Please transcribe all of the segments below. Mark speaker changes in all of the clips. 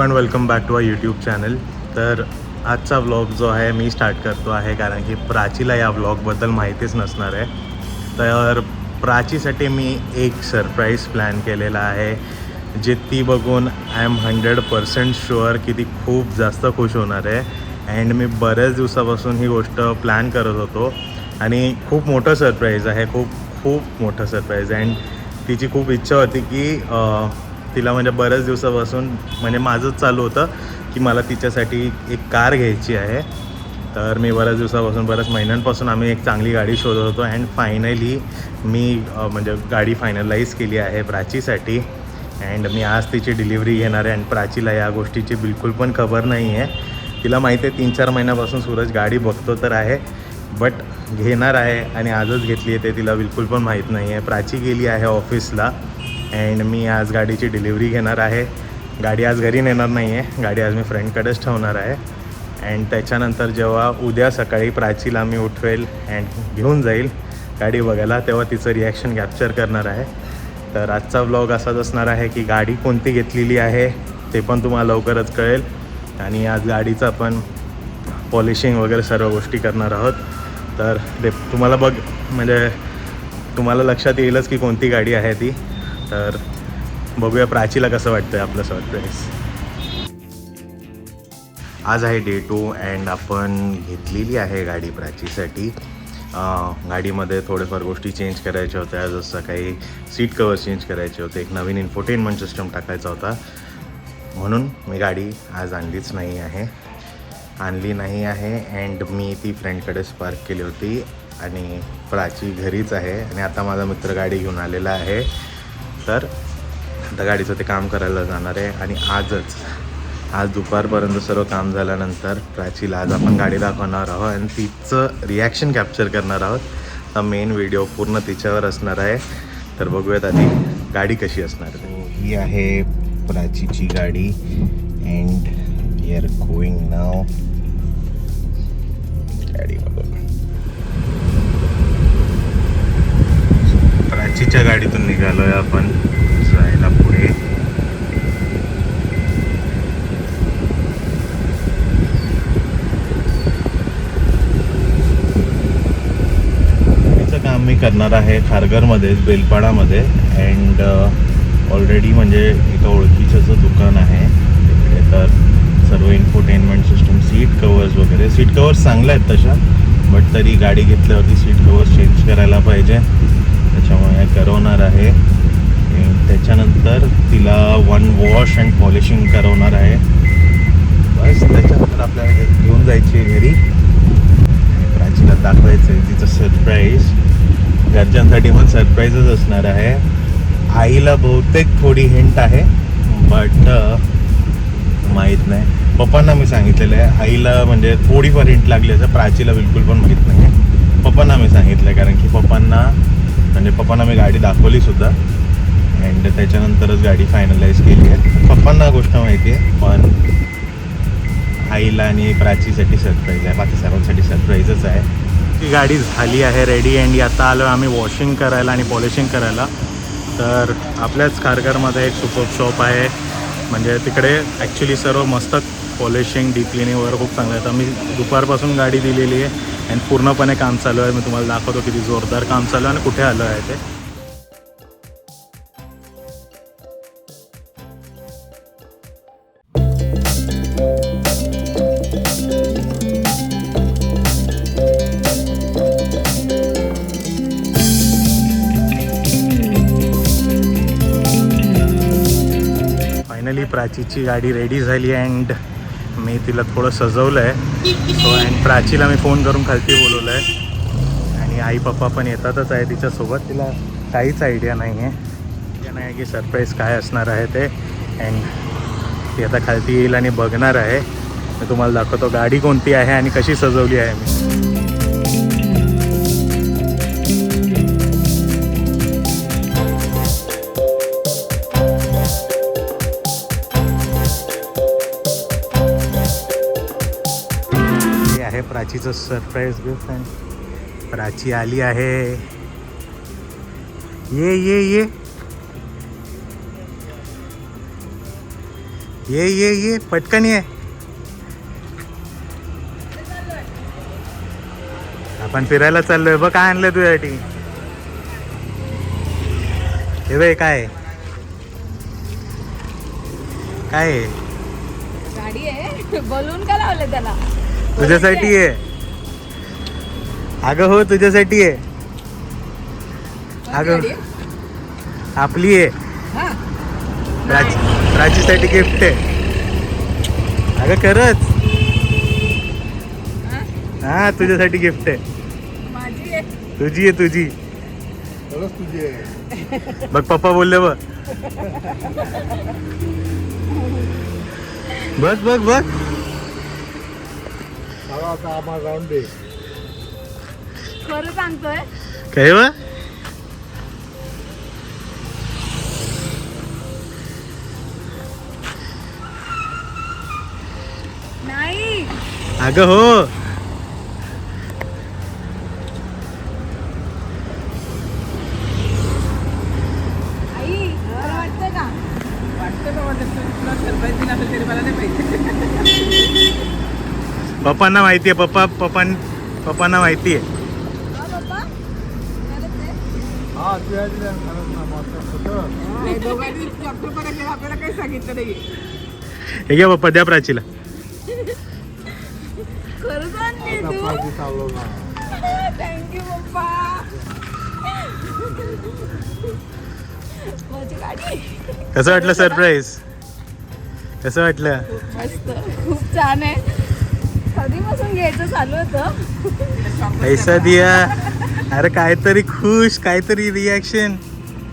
Speaker 1: And welcome back to our YouTube channel तर आजचा vlog जो आहे मी स्टार्ट करतो आहे कारण की प्राचीला या व्लॉगबद्दल माहितीच नसणार आहे. तर प्राचीसाठी मी एक सरप्राईज प्लॅन केलेला आहे जे ती बघून I am hundred percent sure की ती खूप जास्त खुश होणार आहे. अँड मी बऱ्याच दिवसापासून ही गोष्ट प्लॅन करत होतो. आणि खूप मोठं सरप्राईज आहे खूप खूप मोठं सरप्राईज अँड तिची खूप इच्छा होती की तिला म्हणजे बऱ्याच दिवसापासून म्हणजे माझंच चालू होतं की मला तिच्यासाठी एक कार घ्यायची आहे. तर मी बऱ्याच दिवसापासून बऱ्याच महिन्यांपासून आम्ही एक चांगली गाडी शोधत होतो अँड फायनली मी म्हणजे गाडी फायनलाईज केली आहे प्राचीसाठी. अँड मी आज तिची डिलिव्हरी घेणार आहे. अँड प्राचीला या गोष्टीची बिलकुल पण खबर नाही आहे तिला माहिती आहे तीन चार महिन्यापासून सूरज गाडी बघतो तर आहे. बट घेणार आहे आणि आजच घेतली आहे ते तिला बिलकुल पण माहीत नाही आहे प्राची गेली आहे ऑफिसला अँड मी आज गाडीची डिलिव्हरी घेणार आहे. गाडी आज घरी नेणार नाही आहे गाडी आज मी फ्रेंडकडेच ठेवणार आहे. अँड त्याच्यानंतर जेव्हा उद्या सकाळी प्राचीला मी उठवेल अँड घेऊन जाईल गाडी बघायला तेव्हा तिचं रिॲक्शन कॅप्चर करणार आहे. तर आजचा व्लॉग असाच असणार आहे की गाडी कोणती घेतलेली आहे ते पण तुम्हाला लवकरच कळेल. आणि आज गाडीचं आपण पॉलिशिंग वगैरे सर्व गोष्टी करणार आहोत. तर ते तुम्हाला बघ म्हणजे तुम्हाला लक्षात येईलच की कोणती गाडी आहे ती. तर बघूया प्राचीला कसं वाटतं आहे आपलं सरप्राईज आज आहे डे टू अँड आपण घेतलेली आहे गाडी प्राचीसाठी. गाडीमध्ये थोडेफार गोष्टी चेंज करायच्या होत्या. जसं काही सीट कवर चेंज करायचे होते. एक नवीन इन्फोटेनमेंट सिस्टम टाकायचा होता. म्हणून मी गाडी आज आणलीच नाही आहे. आणली नाही आहे अँड मी ती फ्रेंडकडेच पार्क केली होती. आणि प्राची घरीच आहे. आणि आता माझा मित्र गाडी घेऊन आलेला आहे. तर आता गाडीचं ते काम करायला जाणार आहे आणि आजच आज दुपारपर्यंत सर्व काम झाल्यानंतर प्राचीला आज आपण गाडी दाखवणार आहोत आणि तिचं रिॲक्शन कॅप्चर करणार आहोत. हा मेन व्हिडिओ पूर्ण तिच्यावर असणार आहे. तर बघूयात आधी गाडी कशी असणार आहे. हो, ही आहे प्राचीची गाडी. And we are going now गाडी बघू आजीच्या गाडीतून निघालोय आपण. जायला पुढे. काम मी करणार आहे खारघरमध्येच बेलपाडामध्ये. अँड ऑलरेडी uh, म्हणजे एका ओळखीचं दुकान आहे. तिकडे तर सर्व इन्फोटेनमेंट सिस्टम सीट कवर्स वगैरे. सीट कवर्स चांगल्या आहेत तशा बट तरी गाडी घेतल्यावरती सीट कवर्स चेंज करायला पाहिजे. त्याच्यामुळे करवणार आहे. त्याच्यानंतर तिला वन वॉश अँड पॉलिशिंग करवणार आहे. बस त्याच्यानंतर आपल्याला घेऊन जायची आहे घरी. प्राचीला दाखवायचं आहे तिचं सरप्राईज घरच्यांसाठी पण सरप्राईजच असणार आहे. आईला बहुतेक थोडी हिंट आहे बट माहीत नाही. पप्पांना मी सांगितलेलं आहे आईला म्हणजे थोडीफार हिंट लागली असं प्राचीला बिलकुल पण माहीत नाही आहे पप्पांना मी सांगितलं आहे कारण की पप्पांना म्हणजे पप्पांना मी गाडी दाखवली सुद्धा. अँड त्याच्यानंतरच गाडी फायनलाइज केली आहे. पप्पांना गोष्ट माहिती आहे पण आईला आणि प्राचीसाठी सरप्राईज आहे. बाकी सर्वांसाठी सरप्राईजच आहे. ती गाडी झाली आहे रेडी अँड आता आलो आम्ही वॉशिंग करायला आणि पॉलिशिंग करायला. तर आपल्याच कारगरमध्ये एक सुपर शॉप आहे. म्हणजे तिकडे ॲक्च्युली सर्व मस्त पॉलिशिंग डीप क्लिनिंग वगैरे खूप चांगलं आहे. तर मी दुपारपासून गाडी दिलेली आहे. अँड पूर्णपणे काम चालू आहे. मी तुम्हाला दाखवतो किती जोरदार काम चालू आहे आणि कुठे आलो आहे ते. फायनली प्राचीची गाडी रेडी झाली अँड मी तिला थोडं सजवलं आहे सो अँड प्राचीला मी फोन करून खालती बोलवलं आहे आणि आई पप्पा पण येतातच आहे तिच्यासोबत. तिला काहीच आयडिया नाही आहे आयडिया नाही आहे की सरप्राईज काय असणार आहे ते. अँड ती आता खालती येईल आणि बघणार आहे. मी तुम्हाला दाखवतो गाडी कोणती आहे आणि कशी सजवली आहे मी. आहे प्राचीचं सरप्राईज गिफ्ट प्राची आली आहे. ये ये ये. ये ये ये. पटकन ये. आपण फिरायला चाललोय. बघ काय आणलं तुझ्यासाठी. हे बाई काय काय
Speaker 2: गाडी आहे. बलून का लावले त्याला?
Speaker 1: तुझ्यासाठी आहे. अगं हो तुझ्यासाठी आहे. अगं? आपली आहे.
Speaker 2: हा.
Speaker 1: प्राची प्राचीसाठी गिफ्ट आहे. अगं खरंच.
Speaker 2: हा?
Speaker 1: हा तुझ्यासाठी गिफ्ट आहे.
Speaker 2: माझी आहे.
Speaker 1: तुझी आहे तुझी. बघ पप्पा बोलले बघ. बघ बघ बघ.
Speaker 3: आता आम्हाला राऊंड दे.
Speaker 2: खरं सांगतोय.
Speaker 1: काय बा?
Speaker 2: नाही.
Speaker 1: अगं हो
Speaker 2: आई खरं वाटतंय का
Speaker 1: पप्पांना माहिती आहे पप्पा पप्पा पप्पांना माहिती आहे.
Speaker 2: हे
Speaker 1: घ्या पप्पा द्या प्राचीला. कसं वाटलं सरप्राईज कसं वाटलं?
Speaker 2: खूप छान आहे. कधीपासून घ्यायचं चालू होतं.
Speaker 1: पैसा दिया. अरे काहीतरी खुश काहीतरी रिॲक्शन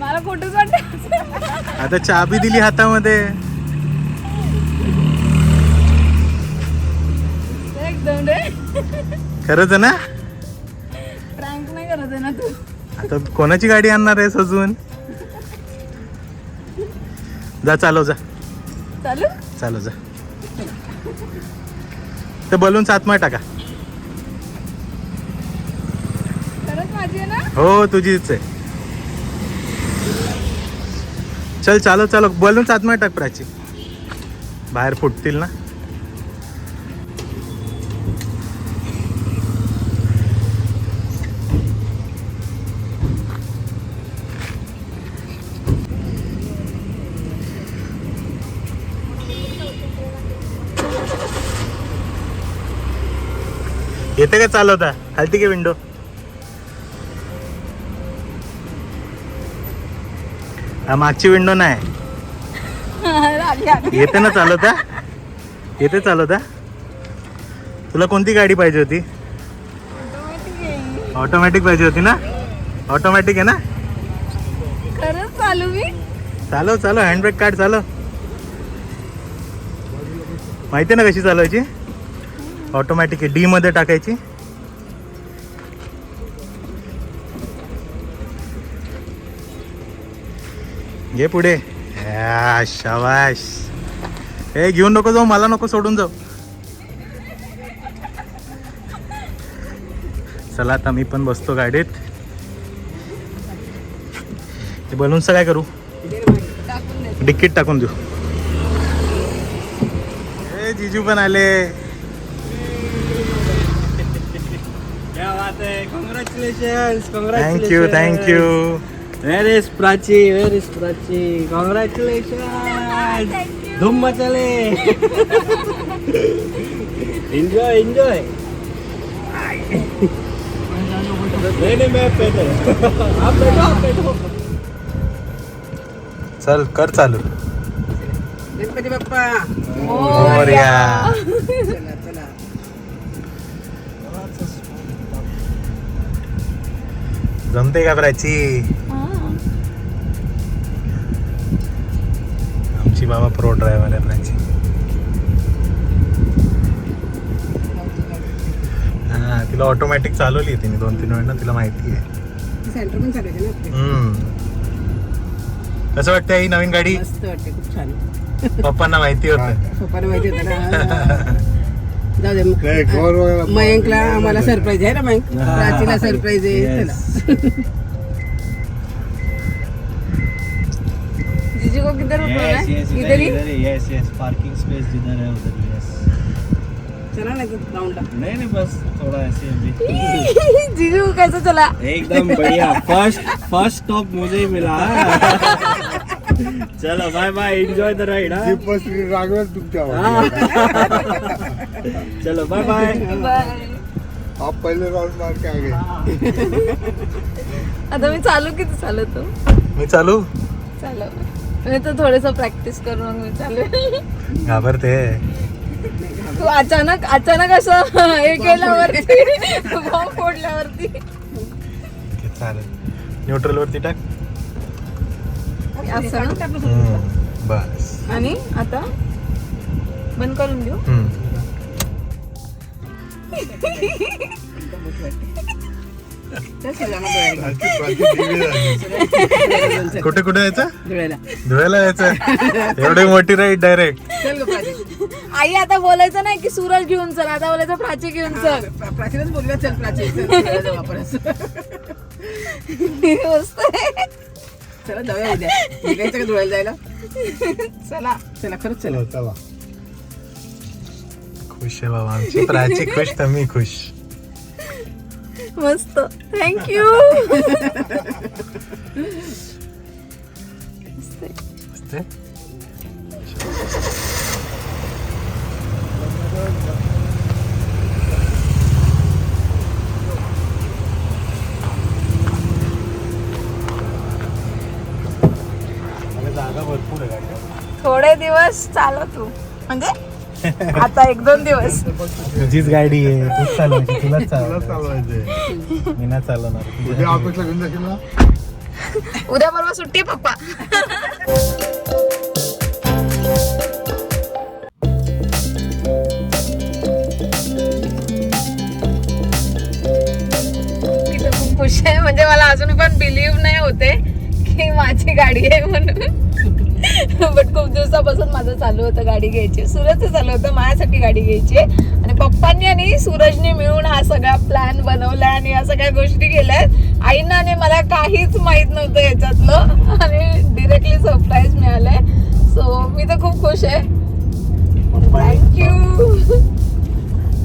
Speaker 2: मला कुठंच वाटत
Speaker 1: आता चाबी दिली हातामध्ये. खरंच ना?
Speaker 2: प्रँक नाही करत ना तू.
Speaker 1: आता कोणाची गाडी आणणार आहे सजून जा चालव जा.
Speaker 2: चालू?
Speaker 1: चालव जा. ते बलून टाका.
Speaker 2: माझी आहे ना?
Speaker 1: हो तुझीच आहे. चल चालव चालव. बलून सातमा टाक प्राची. बाहेर फुटतील ना? येते का चालवता? खालती की विंडो? मागची विंडो नाही. येते ना चालवता? येते चालवता? तुला कोणती गाडी पाहिजे होती. ऑटोमॅटिक पाहिजे होती ना? ऑटोमॅटिक आहे ना?
Speaker 2: चालू मी.
Speaker 1: चालव चालव हँडब्रेक काढ चालव. माहिती ना कशी चालवायची? ऑटोमॅटिक आहे डी मध्ये टाकायची. घे पुढे. या, हे घेऊन नको जाऊ मला नको सोडून जाऊ. चला आता मी पण बसतो गाडीत. ते बलूनचं काय करू? डिक्कीट टाकून देऊ. हे जिजू पण आले. Thank you thank you
Speaker 4: where is Prachi where is Prachi congratulation धूम मचाले. एन्जॉय एन्जॉय नहीं नहीं मैं बैठो. आप बैठो आप बैठो.
Speaker 1: चल कर चालू.
Speaker 4: गणपती बाप्पा.
Speaker 1: मोरया जमते का प्राची. आमची बाबा प्रो ड्रायव्हर आहे प्राची हा तिला ऑटोमॅटिक चालवली तिने दोन तीन वेळा तिला माहिती आहे.
Speaker 4: ना.
Speaker 1: कसं वाटतं ही नवीन गाडी?
Speaker 4: मस्त वाटते खूप छान.
Speaker 1: पप्पांना माहिती होतं.
Speaker 4: पप्पाला माहिती होतं ना. जाऊ दे मग. मयंकला आम्हाला सरप्राईज आहे ना मयंक प्राचीला सरप्राईज आहे. चला.
Speaker 2: जीजू को किधर
Speaker 4: Yes,
Speaker 2: है?
Speaker 4: yes,
Speaker 2: इधर ही?
Speaker 4: yes, yes, parking space जिधर है उधर yes.
Speaker 3: चला ना ग्राउंडला
Speaker 4: नहीं नहीं बस थोड़ा ऐसे अभी।
Speaker 2: जीजू कैसा चला?
Speaker 4: एकदम बढ़िया। फ़र्स्ट फ़र्स्ट स्टॉप मुझे ही मिला। चलो bye bye enjoy the ride
Speaker 3: Shri राघवेल तुमच्यावर
Speaker 4: चलो बाय बाय
Speaker 2: बाय
Speaker 3: आप पहिले राउंड मार के आ गए
Speaker 2: आता मी चालू किती चालवतो
Speaker 1: मी चालू?
Speaker 2: चालव मी तर थोडस प्रॅक्टिस करून मग मी चालू.
Speaker 1: घाबरते.
Speaker 2: तू अचानक अचानक असं हे केल्यावरती बॉम्ब फोडल्यावरती.
Speaker 1: चालेल. न्यूट्रल वरती टाक.
Speaker 2: असं ना?
Speaker 1: हम्म, बस.
Speaker 2: आणि आता बंद करून देऊ.
Speaker 1: हम्म. कुठे कुठे यायचं? धुळ्याला यायचं. एवढी मोठी राईड डायरेक्ट
Speaker 2: आई आता बोलायचं नाही की सूरज घेऊन चल आता बोलायचं प्राची घेऊन चल.
Speaker 3: प्राचीनच बोलूया. चल प्राचीन
Speaker 2: मस्त आहे.
Speaker 3: चला जाऊया उद्या. निघायचं का धुळ्याला जायला. चला. चला खरंच चला.
Speaker 1: चला. खुश आहे बाबा आमची. प्राची खुश तर मी खुश.
Speaker 2: मस्त. थँक्यू
Speaker 1: मस्त भरपूर आहे गाडीवर.
Speaker 2: थोडे दिवस चालव तू. म्हणजे आता एक दोन दिवस.
Speaker 1: तुझीच गाडी आहे तूच चालवायची तुलाच
Speaker 3: तुला
Speaker 1: चालवायची. मी नाही चालवणार.
Speaker 3: उद्या. ऑफिसला घेऊन जाशील ना?
Speaker 2: उद्या परवा सुट्टी पप्पा. खुश आहे. म्हणजे मला अजून पण बिलीव्ह नाही होते की माझी गाडी आहे म्हणून. बट खूप दिवसापासून माझं चालू होतं गाडी घ्यायची. सूरजचं चालू होतं माझ्यासाठी गाडी घ्यायची. आणि पप्पांनी आणि सूरजने मिळून हा सगळा प्लॅन बनवला आणि या सगळ्या गोष्टी केल्यात. आईना आणि मला काहीच माहीत नव्हतं याच्यातलं. आणि डिरेक्टली सरप्राईज मिळालंय. सो मी तर खूप खुश आहे. थँक्यू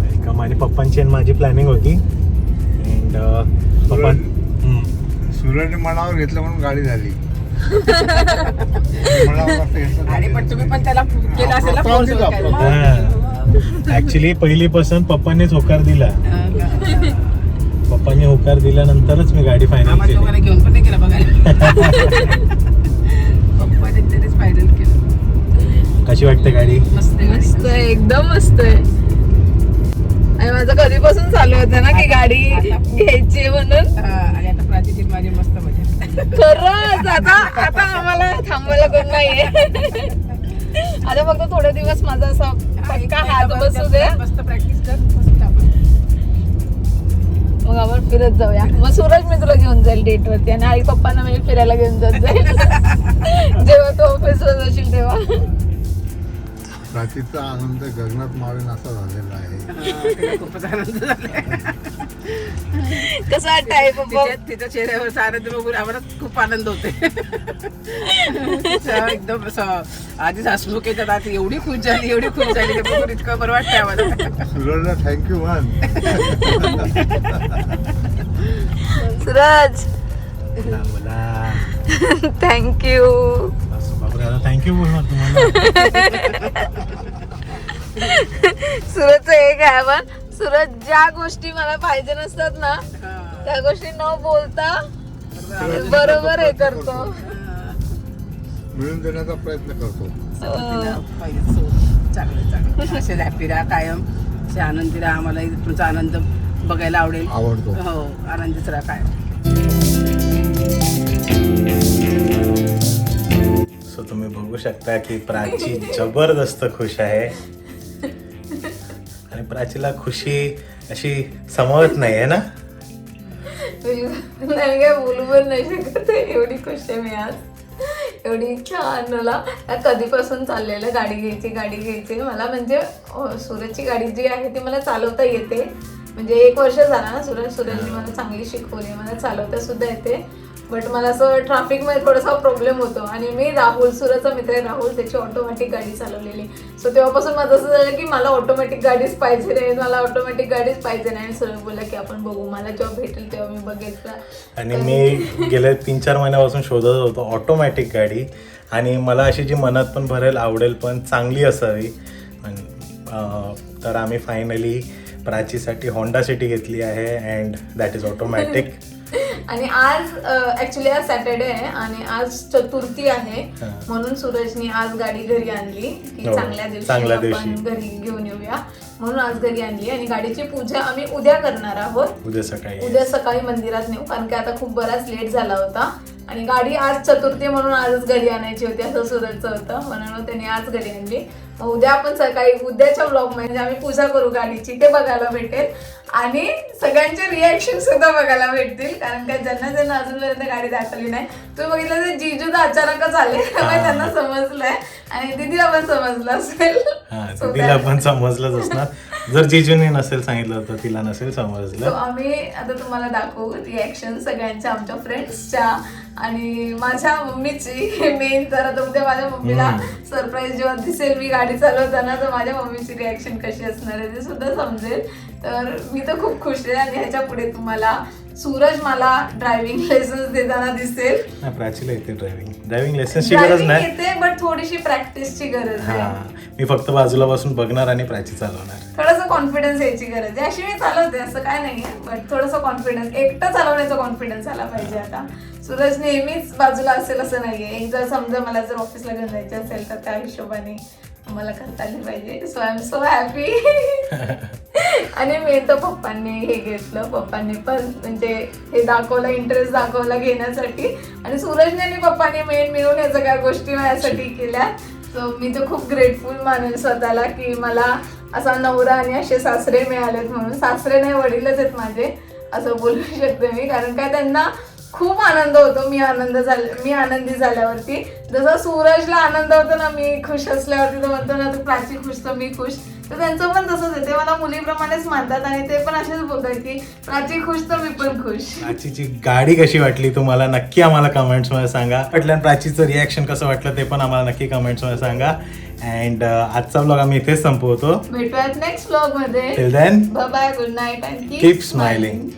Speaker 1: वेलकम आणि पप्पांची आणि माझी प्लॅनिंग होती. अँड पप्पा हम्म.
Speaker 3: सूर्याने मनावर घेतलं म्हणून गाडी झाली.
Speaker 5: आणि पण तुम्ही पण त्याला केलं असेल ना
Speaker 3: प्रॉब्लेम
Speaker 5: force
Speaker 3: दिला,
Speaker 5: वगैरे.
Speaker 1: ऍक्च्युली पहिलीपासून पप्पांनीच होकार दिला. पप्पांनी होकार दिल्यानंतरच मी गाडी फायनल
Speaker 5: आम्हाला
Speaker 1: केली.
Speaker 5: घेऊन पण नाही गेला बघायला. पप्पाने तरीच फायनल केलं.
Speaker 1: कशी वाटते गाडी?
Speaker 5: मस्त आहे गाडी.
Speaker 2: मस्त आहे एकदम मस्त आहे. आणि माझं कधीपासून चालू होतं ना की गाडी घ्यायची म्हणून.
Speaker 5: हा, आणि आता प्राचीची माझी मस्त मजा
Speaker 2: खरंच आता आता आम्हाला थांबायला कोण नाहीये. आता फक्त थोडे दिवस माझा असा पक्का हात बसू दे.
Speaker 5: मस्त प्रॅक्टिस कर मस्त आपण.
Speaker 2: मग आपण फिरत जाऊया. मग सूरज मी तुला घेऊन जाईल डेट वरती आणि आई पप्पांना मी फिरायला घेऊन जात जाईल. जेव्हा तू ऑफिसवर जाशील तेव्हा.
Speaker 3: प्राचीचा आनंद गगनात मावेन असा झालेला आहे.
Speaker 5: खूपच आनंद झाला
Speaker 2: कसं पप्पा
Speaker 5: तिच्या तिच्या चेहऱ्यावरचा आनंद बघून आम्हाला खूप आनंद होते एकदम असं आधीच हसमुख येतात आता एवढी खुश झाली एवढी खुश झाली ते बघून इतकं बरं वाटतंय आम्हाला.
Speaker 3: सूरजला थँक्यू म्हण
Speaker 2: सूरज.
Speaker 1: बोला.
Speaker 2: थँक्यू
Speaker 1: थँक्यू तुम्हाला.
Speaker 2: सूरजचं एक आहे. पण सूरज ज्या गोष्टी मला पाहिजे नसतात ना त्या गोष्टी न बोलता बरोबर. हे करतो.
Speaker 3: मिळून देण्याचा प्रयत्न करतो.
Speaker 5: सो चांगलं चांगलं. असे हॅपी राहा कायम. असे आनंदी राहा. आम्हाला तुमचा आनंद बघायला आवडेल.
Speaker 3: आवडतो.
Speaker 5: हो आनंदीच राहा कायम.
Speaker 1: सो तुम्ही बघू शकता की प्राची जबरदस्त खुश आहे. आणि प्राचीला खुशी अशी समवत नाही आहे ना?
Speaker 2: नाही काय बोलू पण नाही शकत. एवढी खुश आहे मी आज. एवढी इच्छा मला कधीपासून चाललेलं गाडी घ्यायची गाडी घ्यायची. मला म्हणजे सूरजची गाडी जी आहे ती मला चालवता येते. म्हणजे एक वर्ष झाला ना सूरज सूरजने मला चांगली शिकवली. मला चालवता सुद्धा येते. बट मला असं ट्रॅफिकमध्ये थोडासा प्रॉब्लेम होतो. आणि मी राहुल सुरतचा मित्र आहे राहुल त्याची ऑटोमॅटिक गाडी चालवलेली. सो तेव्हापासून माझं असं झालं की मला ऑटोमॅटिक गाडीच पाहिजे नाही मला ऑटोमॅटिक गाडीच पाहिजे नाही. आणि सुरत बोलला की आपण बघू मला जेव्हा भेटेल तेव्हा मी बघेल तुला.
Speaker 1: आणि मी गेल्या तीन चार महिन्यापासून शोधत होतो ऑटोमॅटिक गाडी. आणि मला अशी जी मनात पण भरेल आवडेल पण चांगली असावी. तर आम्ही फायनली प्राचीसाठी होंडा सिटी घेतली आहे अँड दॅट इज ऑटोमॅटिक
Speaker 2: आणि आज ऍक्च्युली आज सॅटर्डे आहे आणि आज चतुर्थी आहे. म्हणून सूरजनी आज गाडी घरी आणली. की
Speaker 1: हो,
Speaker 2: चांगल्या दिवशी आपण. घरी घेऊन येऊया. म्हणून आज घरी आणली आणि गाडीची पूजा आम्ही उद्या करणार आहोत.
Speaker 1: उद्या सकाळी.
Speaker 2: उद्या सकाळी मंदिरात नेऊ. कारण की आता खूप बराच लेट झाला होता. आणि गाडी आज चतुर्थी म्हणून आजच घरी आणायची होती असं सुरतचं होतं. म्हणून त्यांनी आज घरी आणली. उद्या आपण सकाळी उद्याच्या ब्लॉगमध्ये आम्ही पूजा करू गाडीची ते बघायला भेटेल. आणि सगळ्यांचे रिॲक्शन सुद्धा बघायला भेटतील. कारण का ज्यांना ज्यांना अजूनपर्यंत गाडी दाखवली नाही तुम्ही बघितलं तर जिजू तर अचानकच आले. त्यामुळे त्यांना समजलंय. आणि दिदीला पण समजलं असेल. that-
Speaker 1: पण समजलंच असणार. जर जिजूने नसेल सांगितलं तर तिला नसेल समजलं.
Speaker 2: आम्ही आता तुम्हाला दाखवू रिॲक्शन सगळ्यांच्या आमच्या फ्रेंड्सच्या आणि माझ्या मम्मीची मेन तर आता उद्या माझ्या मम्मीला. सरप्राईज जेव्हा दिसेल मी गाडी चालवताना तर माझ्या मम्मीची रिॲक्शन कशी असणार आहे ते सुद्धा समजेल. तर मी तर खूप खुश आहे आणि ह्याच्या पुढे तुम्हाला सूरज मला ड्रायव्हिंग लेसन्स देताना दिसेल.
Speaker 1: नाही प्राचीला येते ड्रायव्हिंग ड्रायव्हिंग लायसन्सची गरज नाही.
Speaker 2: येते बट थोडीशी प्रॅक्टिसची गरज
Speaker 1: हा
Speaker 2: आहे.
Speaker 1: मी फक्त बाजूला बसून बघणार आणि प्राची चालवणार.
Speaker 2: थोडंसं कॉन्फिडन्स यायची गरज आहे. अशी मी चालवते असं काय नाहीये बट थोडंसं कॉन्फिडन्स एकटं चालवण्याचा कॉन्फिडन्स आला पाहिजे आता. सूरज नेहमीच बाजूला असेल असं नाहीये. एक जर समजा मला जर ऑफिसला घेऊन जायचं असेल तर त्या हिशोबाने मला करता आली पाहिजे. So I am so happy आणि मी तर पप्पांनी हे घेतलं. पप्पांनी पण म्हणजे हे दाखवलं इंटरेस्ट दाखवला घेण्यासाठी. आणि सूरजने आणि पप्पांनी मेन मिळून या सगळ्या गोष्टी माझ्यासाठी केल्या. सो मी तर खूप ग्रेटफुल मानेन स्वतःला की मला असा नवरा आणि असे सासरे मिळालेत म्हणून. सासरे नाही वडीलच आहेत माझे असं बोलू शकते मी. कारण काय त्यांना खूप आनंद होतो. मी आनंद झाले मी आनंदी झाल्यावरती. जसा सूरजला आनंद होतो ना मी खुश असल्यावरती म्हणतो ना तू प्राची खुश तर मी खुश. तर त्यांचं पण तसंच आहे. ते मला मुलीप्रमाणेच मानतात आणि ते पण असेच बोलतात की प्राची खुश तर मी पण खुश.
Speaker 1: प्राचीची गाडी कशी वाटली तुम्हाला? नक्की आम्हाला कमेंट्समध्ये सांगा. आणि प्राचीचं रिॲक्शन कसं वाटलं ते पण आम्हाला नक्की कमेंट्समध्ये सांगा. अँड आजचा ब्लॉग आम्ही इथेच संपवतो.
Speaker 2: भेटूयात नेक्स्ट ब्लॉगमध्ये.
Speaker 1: Till then
Speaker 2: bye good night and
Speaker 1: keep smiling